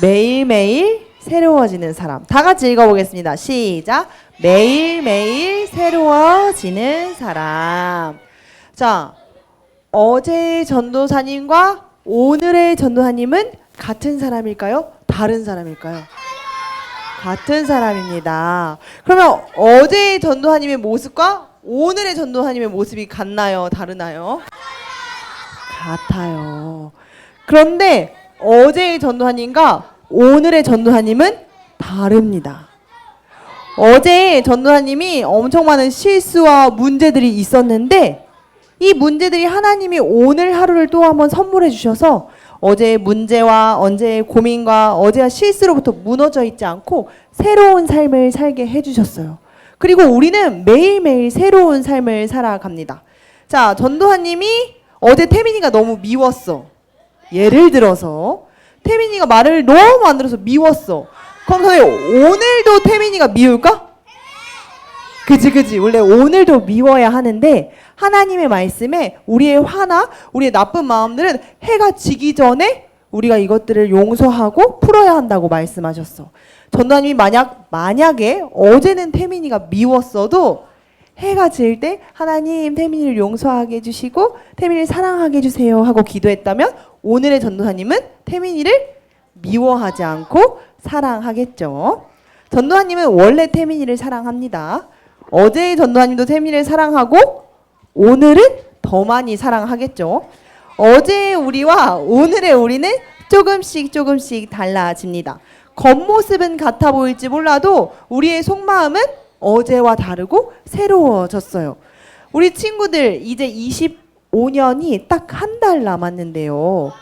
매일매일 새로워지는 사람. 다 같이 읽어보겠습니다. 시작. 매일매일 새로워지는 사람. 자, 어제의 전도사님과 오늘의 전도사님은 같은 사람일까요? 다른 사람일까요? 같은 사람입니다. 그러면 어제의 전도사님의 모습과 오늘의 전도사님의 모습이 같나요? 다르나요? 같아요. 그런데 어제의 전도사님과 오늘의 전도사님은 다릅니다. 어제 전도사님이 엄청 많은 실수와 문제들이 있었는데 이 문제들이 하나님이 오늘 하루를 또 한번 선물해 주셔서 어제의 문제와 언제의 고민과 어제의 실수로부터 무너져 있지 않고 새로운 삶을 살게 해 주셨어요. 그리고 우리는 매일매일 새로운 삶을 살아갑니다. 자, 전도사님이 어제 태민이가 너무 미웠어. 예를 들어서 태민이가 말을 너무 안 들어서 미웠어. 그럼 선생님 오늘도 태민이가 미울까? 그지 그지 원래 오늘도 미워야 하는데 하나님의 말씀에 우리의 화나 우리의 나쁜 마음들은 해가 지기 전에 우리가 이것들을 용서하고 풀어야 한다고 말씀하셨어. 전도사님이 만약 만약에 어제는 태민이가 미웠어도 해가 질 때 하나님 태민이를 용서하게 해주시고 태민이를 사랑하게 해주세요 하고 기도했다면 오늘의 전도사님은 태민이를 미워하지 않고 사랑하겠죠. 전도사님은 원래 태민이를 사랑합니다. 어제의 전도사님도 태민이를 사랑하고 오늘은 더 많이 사랑하겠죠. 어제의 우리와 오늘의 우리는 조금씩 조금씩 달라집니다. 겉모습은 같아 보일지 몰라도 우리의 속마음은 어제와 다르고 새로워졌어요. 우리 친구들 이제 25년이 딱 한 달 남았는데요.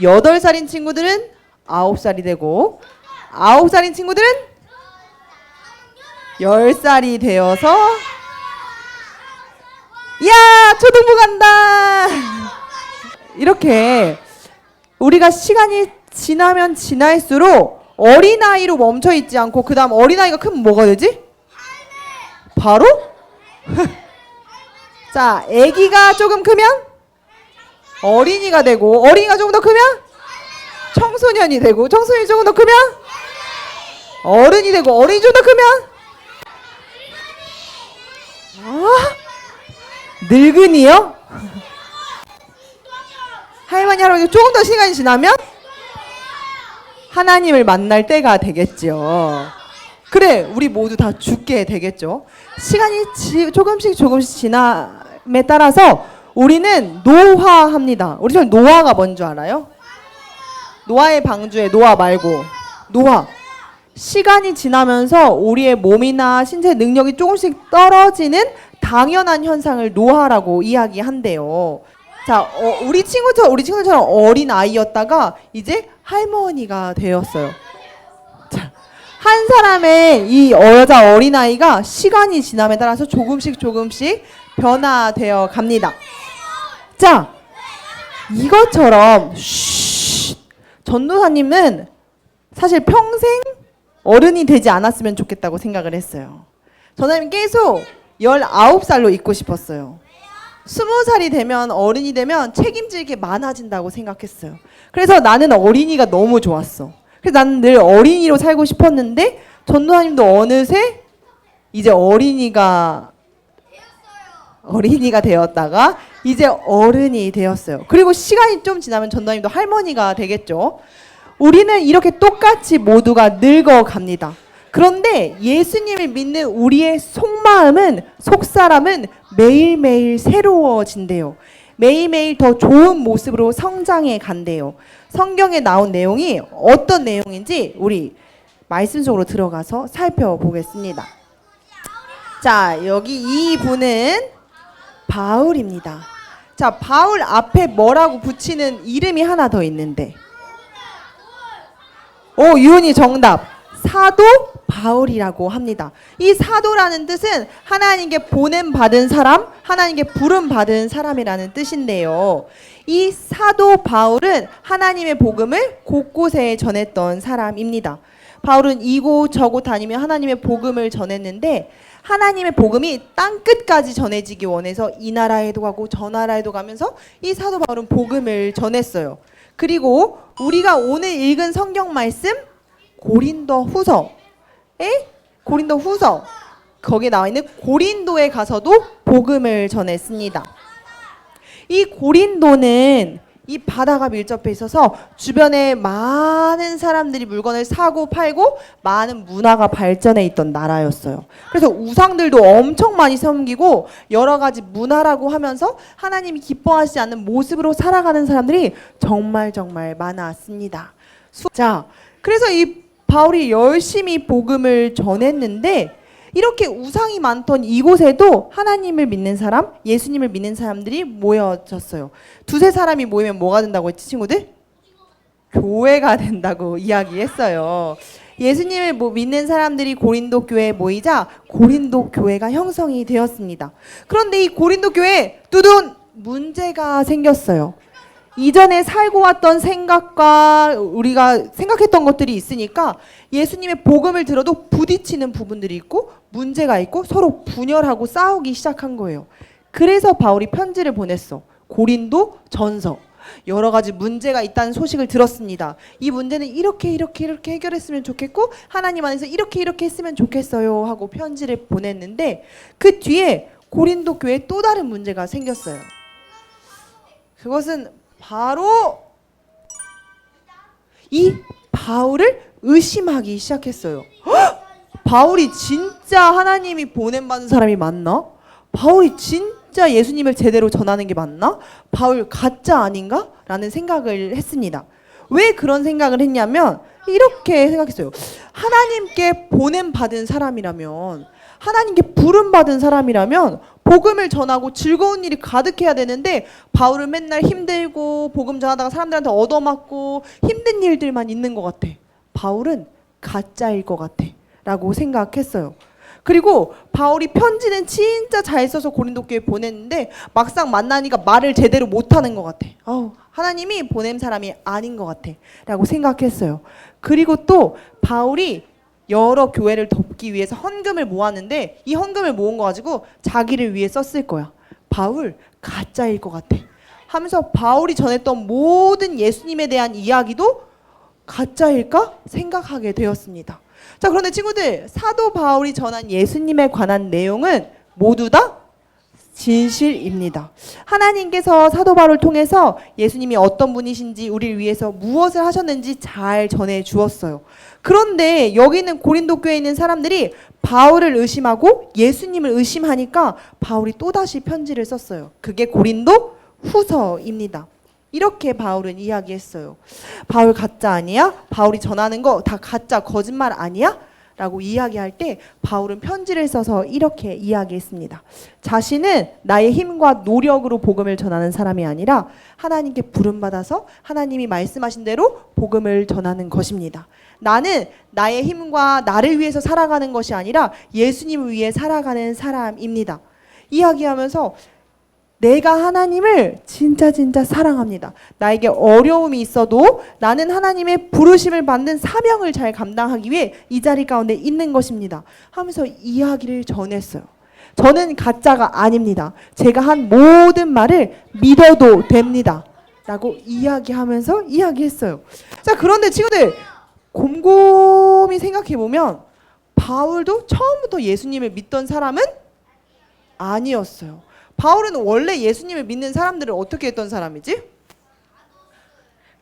8살인 친구들은 9살이 되고 9살인 친구들은 10살이 되어서 야 초등부 간다 이렇게 우리가 시간이 지나면 지날수록 어린아이로 멈춰 있지 않고 그 다음 어린아이가 크면 뭐가 되지? 바로? 자 아기가 조금 크면 어린이가 되고 어린이가 조금 더 크면 청소년이 되고 청소년이 조금 더 크면 어른이 되고 어른이 좀 더 크면 아, 늙은이요? 할머니 할아버지 조금 더 시간이 지나면 하나님을 만날 때가 되겠죠. 그래, 우리 모두 다 죽게 되겠죠. 시간이 지, 조금씩 조금씩 지남에 따라서 우리는 노화합니다. 우리 전 노화가 뭔줄 알아요? 노아의 방주에 노아 말고 노화. 시간이 지나면서 우리의 몸이나 신체 능력이 조금씩 떨어지는 당연한 현상을 노화라고 이야기한대요. 자, 어, 우리 친구처럼 우리 친구처럼 어린 아이였다가 이제 할머니가 되었어요. 자, 한 사람의 이 여자 어린 아이가 시간이 지남에 따라서 조금씩 조금씩 변화되어 갑니다. 자, 이것처럼 쉬, 전도사님은 사실 평생 어른이 되지 않았으면 좋겠다고 생각을 했어요. 전도사님 계속 19살로 있고 싶었어요. 스무 살이 되면 어른이 되면 책임질 게 많아진다고 생각했어요. 그래서 나는 어린이가 너무 좋았어. 그래서 나는 늘 어린이로 살고 싶었는데 전도사님도 어느새 이제 어린이가 어린이가 되었다가 이제 어른이 되었어요. 그리고 시간이 좀 지나면 전도사님도 할머니가 되겠죠. 우리는 이렇게 똑같이 모두가 늙어 갑니다. 그런데 예수님을 믿는 우리의 속마음은 속사람은 매일매일 새로워진대요. 매일매일 더 좋은 모습으로 성장해 간대요. 성경에 나온 내용이 어떤 내용인지 우리 말씀 속으로 들어가서 살펴보겠습니다. 자, 여기 이 분은 바울입니다. 자, 바울 앞에 뭐라고 붙이는 이름이 하나 더 있는데. 오, 유은이 정답. 사도 바울이라고 합니다. 이 사도라는 뜻은 하나님께 보냄 받은 사람, 하나님께 부름 받은 사람이라는 뜻인데요. 이 사도 바울은 하나님의 복음을 곳곳에 전했던 사람입니다. 바울은 이곳 저곳 다니며 하나님의 복음을 전했는데 하나님의 복음이 땅 끝까지 전해지기 원해서 이 나라에도 가고 저 나라에도 가면서 이 사도 바울은 복음을 전했어요. 그리고 우리가 오늘 읽은 성경 말씀 고린도 후서에 고린도 후서 거기에 나와 있는 고린도에 가서도 복음을 전했습니다. 이 고린도는 이 바다가 밀접해 있어서 주변에 많은 사람들이 물건을 사고 팔고 많은 문화가 발전해 있던 나라였어요. 그래서 우상들도 엄청 많이 섬기고 여러 가지 문화라고 하면서 하나님이 기뻐하지 않는 모습으로 살아가는 사람들이 정말 정말 많았습니다. 수- 자, 그래서 이 바울이 열심히 복음을 전했는데 이렇게 우상이 많던 이곳에도 하나님을 믿는 사람, 예수님을 믿는 사람들이 모여졌어요. 두세 사람이 모이면 뭐가 된다고 했지, 친구들? 교회가 된다고 이야기했어요. 예수님을 뭐 믿는 사람들이 고린도 교회에 모이자 고린도 교회가 형성이 되었습니다. 그런데 이 고린도 교회에 뚜둔 문제가 생겼어요. 이전에 살고 왔던 생각과 우리가 생각했던 것들이 있으니까 예수님의 복음을 들어도 부딪히는 부분들이 있고 문제가 있고 서로 분열하고 싸우기 시작한 거예요. 그래서 바울이 편지를 보냈어. 고린도 전서. 여러 가지 문제가 있다는 소식을 들었습니다. 이 문제는 이렇게 이렇게 이렇게 해결했으면 좋겠고 하나님 안에서 이렇게 이렇게 했으면 좋겠어요 하고 편지를 보냈는데 그 뒤에 고린도 교회에 또 다른 문제가 생겼어요. 그것은 바로 이 바울을 의심하기 시작했어요. 헉! 바울이 진짜 하나님이 보냄 받은 사람이 맞나? 바울이 진짜 예수님을 제대로 전하는 게 맞나? 바울 가짜 아닌가? 라는 생각을 했습니다. 왜 그런 생각을 했냐면 이렇게 생각했어요. 하나님께 보냄 받은 사람이라면 하나님께 부름 받은 사람이라면 복음을 전하고 즐거운 일이 가득해야 되는데 바울은 맨날 힘들고 복음 전하다가 사람들한테 얻어맞고 힘든 일들만 있는 것 같아. 바울은 가짜일 것 같아. 라고 생각했어요. 그리고 바울이 편지는 진짜 잘 써서 고린도 교회에 보냈는데 막상 만나니까 말을 제대로 못하는 것 같아. 아우 하나님이 보냄 사람이 아닌 것 같아. 라고 생각했어요. 그리고 또 바울이 여러 교회를 돕기 위해서 헌금을 모았는데 이 헌금을 모은 거 가지고 자기를 위해 썼을 거야. 바울 가짜일 것 같아. 하면서 바울이 전했던 모든 예수님에 대한 이야기도 가짜일까 생각하게 되었습니다. 자, 그런데 친구들, 사도 바울이 전한 예수님에 관한 내용은 모두 다 진실입니다. 하나님께서 사도 바울을 통해서 예수님이 어떤 분이신지 우리를 위해서 무엇을 하셨는지 잘 전해 주었어요. 그런데 여기 있는 고린도 교회에 있는 사람들이 바울을 의심하고 예수님을 의심하니까 바울이 또다시 편지를 썼어요. 그게 고린도 후서입니다. 이렇게 바울은 이야기했어요. 바울 가짜 아니야? 바울이 전하는 거 다 가짜 거짓말 아니야? 라고 이야기할 때 바울은 편지를 써서 이렇게 이야기했습니다. 자신은 나의 힘과 노력으로 복음을 전하는 사람이 아니라 하나님께 부름받아서 하나님이 말씀하신 대로 복음을 전하는 것입니다. 나는 나의 힘과 나를 위해서 살아가는 것이 아니라 예수님을 위해 살아가는 사람입니다. 이야기하면서 내가 하나님을 진짜 진짜 사랑합니다. 나에게 어려움이 있어도 나는 하나님의 부르심을 받는 사명을 잘 감당하기 위해 이 자리 가운데 있는 것입니다. 하면서 이야기를 전했어요. 저는 가짜가 아닙니다. 제가 한 모든 말을 믿어도 됩니다. 라고 이야기하면서 이야기했어요. 자, 그런데 친구들, 곰곰이 생각해 보면 바울도 처음부터 예수님을 믿던 사람은 아니었어요. 바울은 원래 예수님을 믿는 사람들을 어떻게 했던 사람이지?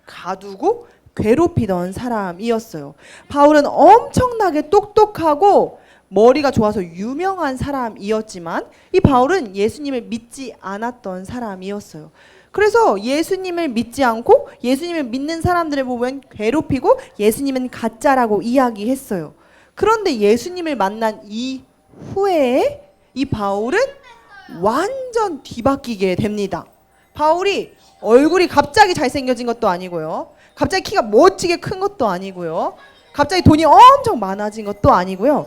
가두고 괴롭히던 사람이었어요. 바울은 엄청나게 똑똑하고 머리가 좋아서 유명한 사람이었지만 이 바울은 예수님을 믿지 않았던 사람이었어요. 그래서 예수님을 믿지 않고 예수님을 믿는 사람들을 보면 괴롭히고 예수님은 가짜라고 이야기했어요. 그런데 예수님을 만난 이후에 이 바울은 완전 뒤바뀌게 됩니다. 바울이 얼굴이 갑자기 잘생겨진 것도 아니고요. 갑자기 키가 멋지게 큰 것도 아니고요. 갑자기 돈이 엄청 많아진 것도 아니고요.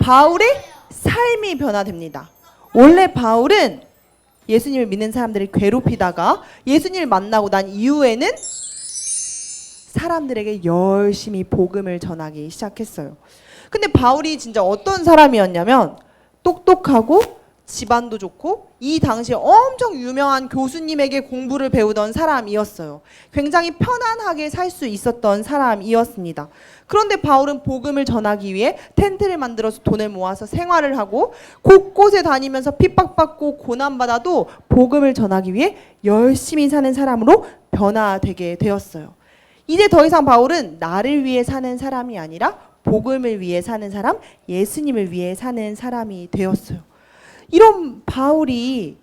바울의 삶이 변화됩니다. 원래 바울은 예수님을 믿는 사람들을 괴롭히다가 예수님을 만나고 난 이후에는 사람들에게 열심히 복음을 전하기 시작했어요. 근데 바울이 진짜 어떤 사람이었냐면 똑똑하고 집안도 좋고 이 당시에 엄청 유명한 교수님에게 공부를 배우던 사람이었어요. 굉장히 편안하게 살 수 있었던 사람이었습니다. 그런데 바울은 복음을 전하기 위해 텐트를 만들어서 돈을 모아서 생활을 하고 곳곳에 다니면서 핍박받고 고난받아도 복음을 전하기 위해 열심히 사는 사람으로 변화되게 되었어요. 이제 더 이상 바울은 나를 위해 사는 사람이 아니라 복음을 위해 사는 사람, 예수님을 위해 사는 사람이 되었어요. 이런 바울이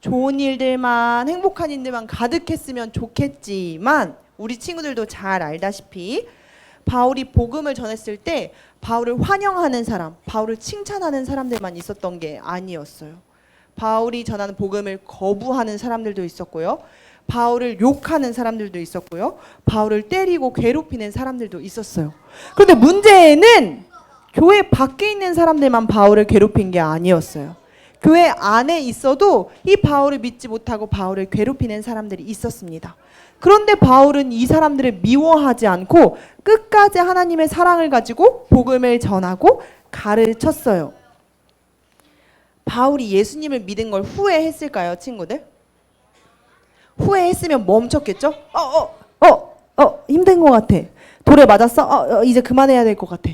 좋은 일들만 행복한 일들만 가득했으면 좋겠지만 우리 친구들도 잘 알다시피 바울이 복음을 전했을 때 바울을 환영하는 사람, 바울을 칭찬하는 사람들만 있었던 게 아니었어요. 바울이 전하는 복음을 거부하는 사람들도 있었고요. 바울을 욕하는 사람들도 있었고요. 바울을 때리고 괴롭히는 사람들도 있었어요. 그런데 문제는 교회 밖에 있는 사람들만 바울을 괴롭힌 게 아니었어요. 교회 안에 있어도 이 바울을 믿지 못하고 바울을 괴롭히는 사람들이 있었습니다. 그런데 바울은 이 사람들을 미워하지 않고 끝까지 하나님의 사랑을 가지고 복음을 전하고 가르쳤어요. 바울이 예수님을 믿은 걸 후회했을까요, 친구들? 후회했으면 멈췄겠죠? 어, 어, 어, 어, 힘든 것 같아. 돌에 맞았어? 어, 어, 이제 그만해야 될 것 같아.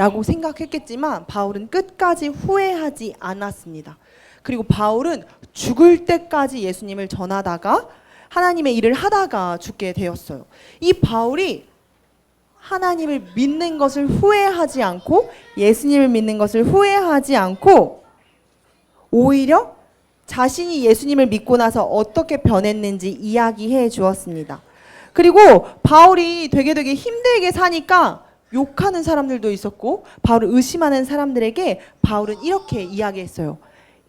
라고 생각했겠지만 바울은 끝까지 후회하지 않았습니다. 그리고 바울은 죽을 때까지 예수님을 전하다가 하나님의 일을 하다가 죽게 되었어요. 이 바울이 하나님을 믿는 것을 후회하지 않고 예수님을 믿는 것을 후회하지 않고 오히려 자신이 예수님을 믿고 나서 어떻게 변했는지 이야기해 주었습니다. 그리고 바울이 되게 되게 힘들게 사니까 욕하는 사람들도 있었고 바울을 의심하는 사람들에게 바울은 이렇게 이야기했어요.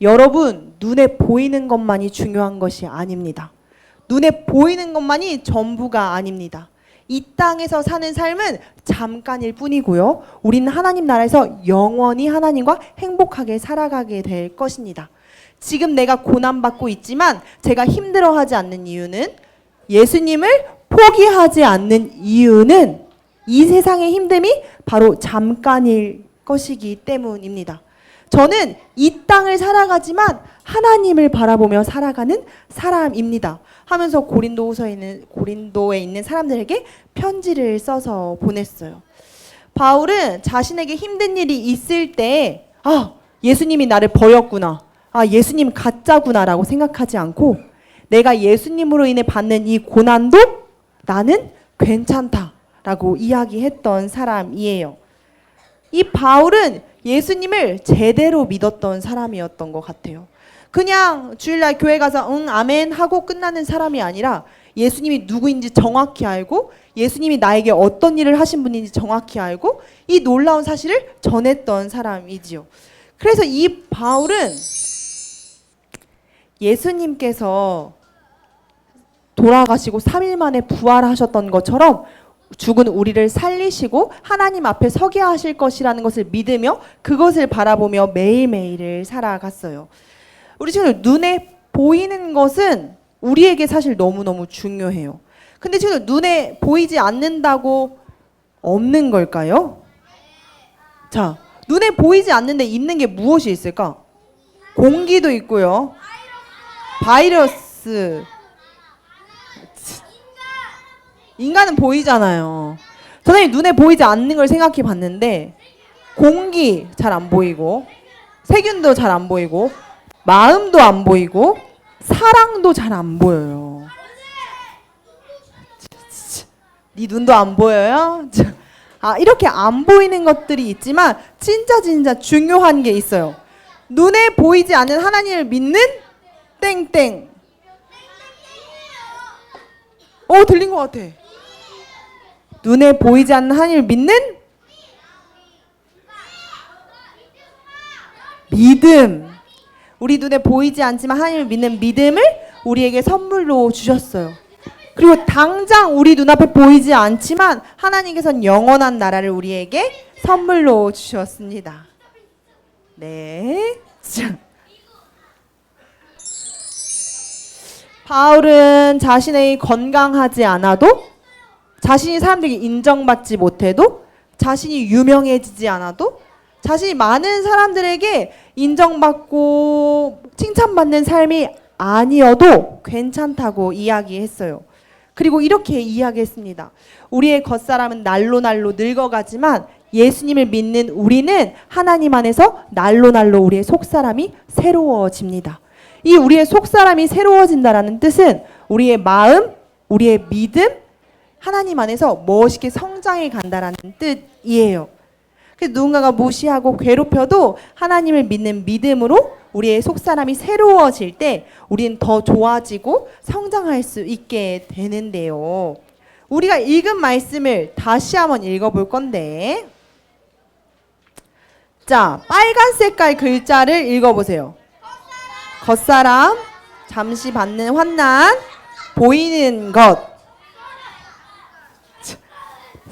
여러분 눈에 보이는 것만이 중요한 것이 아닙니다. 눈에 보이는 것만이 전부가 아닙니다. 이 땅에서 사는 삶은 잠깐일 뿐이고요. 우리는 하나님 나라에서 영원히 하나님과 행복하게 살아가게 될 것입니다. 지금 내가 고난받고 있지만 제가 힘들어하지 않는 이유는 예수님을 포기하지 않는 이유는 이 세상의 힘듦이 바로 잠깐일 것이기 때문입니다. 저는 이 땅을 살아가지만 하나님을 바라보며 살아가는 사람입니다. 하면서 고린도후서에 있는 고린도에 있는 사람들에게 편지를 써서 보냈어요. 바울은 자신에게 힘든 일이 있을 때 아, 예수님이 나를 버렸구나. 아, 예수님 가짜구나라고 생각하지 않고 내가 예수님으로 인해 받는 이 고난도 나는 괜찮다 라고 이야기했던 사람이에요. 이 바울은 예수님을 제대로 믿었던 사람이었던 것 같아요. 그냥 주일날 교회 가서 응 아멘 하고 끝나는 사람이 아니라 예수님이 누구인지 정확히 알고 예수님이 나에게 어떤 일을 하신 분인지 정확히 알고 이 놀라운 사실을 전했던 사람이지요. 그래서 이 바울은 예수님께서 돌아가시고 3일 만에 부활하셨던 것처럼 죽은 우리를 살리시고 하나님 앞에 서게 하실 것이라는 것을 믿으며 그것을 바라보며 매일매일을 살아갔어요. 우리 지금 눈에 보이는 것은 우리에게 사실 너무너무 중요해요. 근데 지금 눈에 보이지 않는다고 없는 걸까요? 자, 눈에 보이지 않는데 있는 게 무엇이 있을까? 공기도 있고요. 바이러스. 인간은 보이잖아요. 선생님 눈에 보이지 않는 걸 생각해 봤는데 공기 잘 안 보이고 세균도 잘 안 보이고 마음도 안 보이고 사랑도 잘 안 보여요. 네 눈도 안 보여요? 아 이렇게 안 보이는 것들이 있지만 진짜 진짜 중요한 게 있어요. 눈에 보이지 않는 하나님을 믿는 땡땡. 어 들린 것 같아. 눈에 보이지 않는 하나님을 믿는 믿음. 우리 눈에 보이지 않지만 하나님을 믿는 믿음을 우리에게 선물로 주셨어요. 그리고 당장 우리 눈앞에 보이지 않지만 하나님께서는 영원한 나라를 우리에게 선물로 주셨습니다. 네. 자. 바울은 자신의 건강하지 않아도 자신이 사람들에게 인정받지 못해도 자신이 유명해지지 않아도 자신이 많은 사람들에게 인정받고 칭찬받는 삶이 아니어도 괜찮다고 이야기했어요. 그리고 이렇게 이야기했습니다. 우리의 겉사람은 날로 날로 늙어가지만 예수님을 믿는 우리는 하나님 안에서 날로 날로 우리의 속사람이 새로워집니다. 이 우리의 속사람이 새로워진다라는 뜻은 우리의 마음, 우리의 믿음, 하나님 안에서 멋있게 성장해 간다라는 뜻이에요. 그래서 누군가가 무시하고 괴롭혀도 하나님을 믿는 믿음으로 우리의 속사람이 새로워질 때 우리는 더 좋아지고 성장할 수 있게 되는데요. 우리가 읽은 말씀을 다시 한번 읽어볼 건데, 자, 빨간 색깔 글자를 읽어보세요. 겉사람, 잠시 받는 환난, 보이는 것.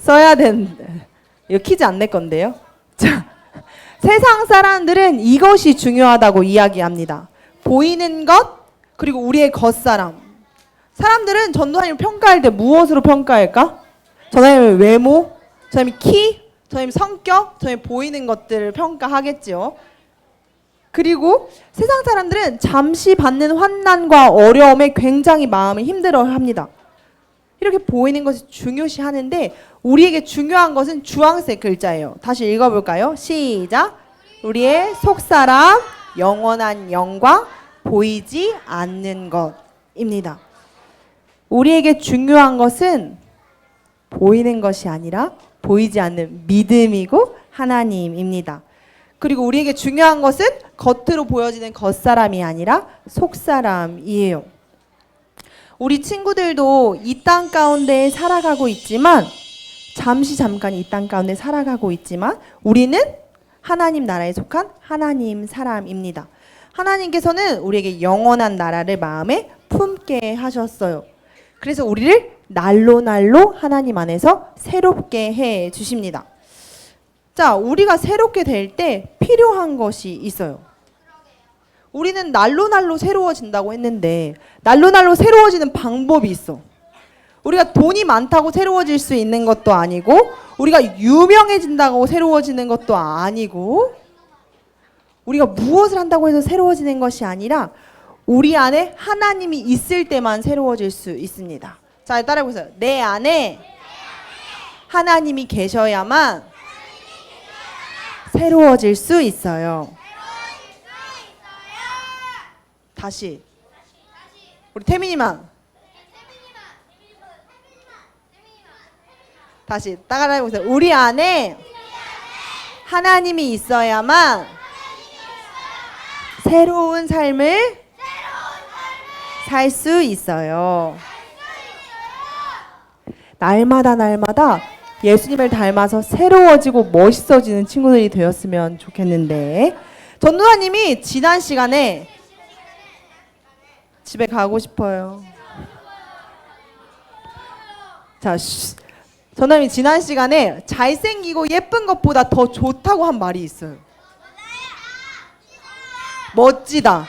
자, 써야 되는데. 이거 퀴즈 안 낼 건데요. 자, 세상 사람들은 이것이 중요하다고 이야기합니다. 보이는 것, 그리고 우리의 겉사람. 사람들은 전도사님을 평가할 때 무엇으로 평가할까? 전도사님의 외모, 전도사님의 키, 전도사님의 성격, 전도사님의 보이는 것들을 평가하겠지요. 그리고 세상 사람들은 잠시 받는 환난과 어려움에 굉장히 마음이 힘들어 합니다. 이렇게 보이는 것이 중요시 하는데 우리에게 중요한 것은 주황색 글자예요. 다시 읽어볼까요? 시작. 우리의 속사람 영원한 영광 보이지 않는 것입니다. 우리에게 중요한 것은 보이는 것이 아니라 보이지 않는 믿음이고 하나님입니다. 그리고 우리에게 중요한 것은 겉으로 보여지는 겉사람이 아니라 속사람이에요. 우리 친구들도 이 땅 가운데 살아가고 있지만 잠시 잠깐 이 땅 가운데 살아가고 있지만 우리는 하나님 나라에 속한 하나님 사람입니다. 하나님께서는 우리에게 영원한 나라를 마음에 품게 하셨어요. 그래서 우리를 날로 날로 하나님 안에서 새롭게 해 주십니다. 자, 우리가 새롭게 될 때 필요한 것이 있어요. 우리는 날로 날로 새로워진다고 했는데 날로 날로 새로워지는 방법이 있어. 우리가 돈이 많다고 새로워질 수 있는 것도 아니고 우리가 유명해진다고 새로워지는 것도 아니고 우리가 무엇을 한다고 해서 새로워지는 것이 아니라 우리 안에 하나님이 있을 때만 새로워질 수 있습니다. 자, 따라해 보세요. 내 안에 하나님이 계셔야만 새로워질 수 있어요. 다시 우리 태민이만 다시 따라 해 보세요. 우리 안에 하나님이 있어야만 새로운 삶을 살 수 있어요. 날마다 날마다 예수님을 닮아서 새로워지고 멋있어지는 친구들이 되었으면 좋겠는데 전도사님이 지난 시간에 집에 가고 싶어요. 자, 쉬. 전도사님이 지난 시간에 잘생기고 예쁜 것보다 더 좋다고 한 말이 있어요. 멋지다.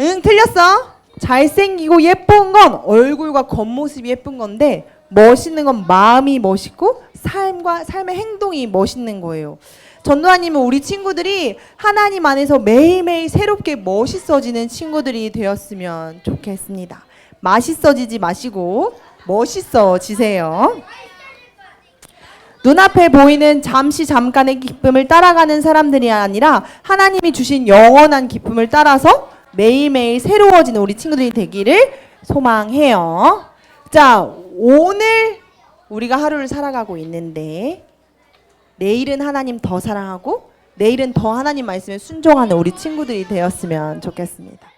응, 틀렸어. 잘생기고 예쁜 건 얼굴과 겉모습이 예쁜 건데 멋있는 건 마음이 멋있고 삶과 삶의 행동이 멋있는 거예요. 전도사님은 우리 친구들이 하나님 안에서 매일매일 새롭게 멋있어지는 친구들이 되었으면 좋겠습니다. 맛있어지지 마시고 멋있어지세요. 눈앞에 보이는 잠시 잠깐의 기쁨을 따라가는 사람들이 아니라 하나님이 주신 영원한 기쁨을 따라서 매일매일 새로워지는 우리 친구들이 되기를 소망해요. 자, 오늘 우리가 하루를 살아가고 있는데 내일은 하나님 더 사랑하고 내일은 더 하나님 말씀에 순종하는 우리 친구들이 되었으면 좋겠습니다.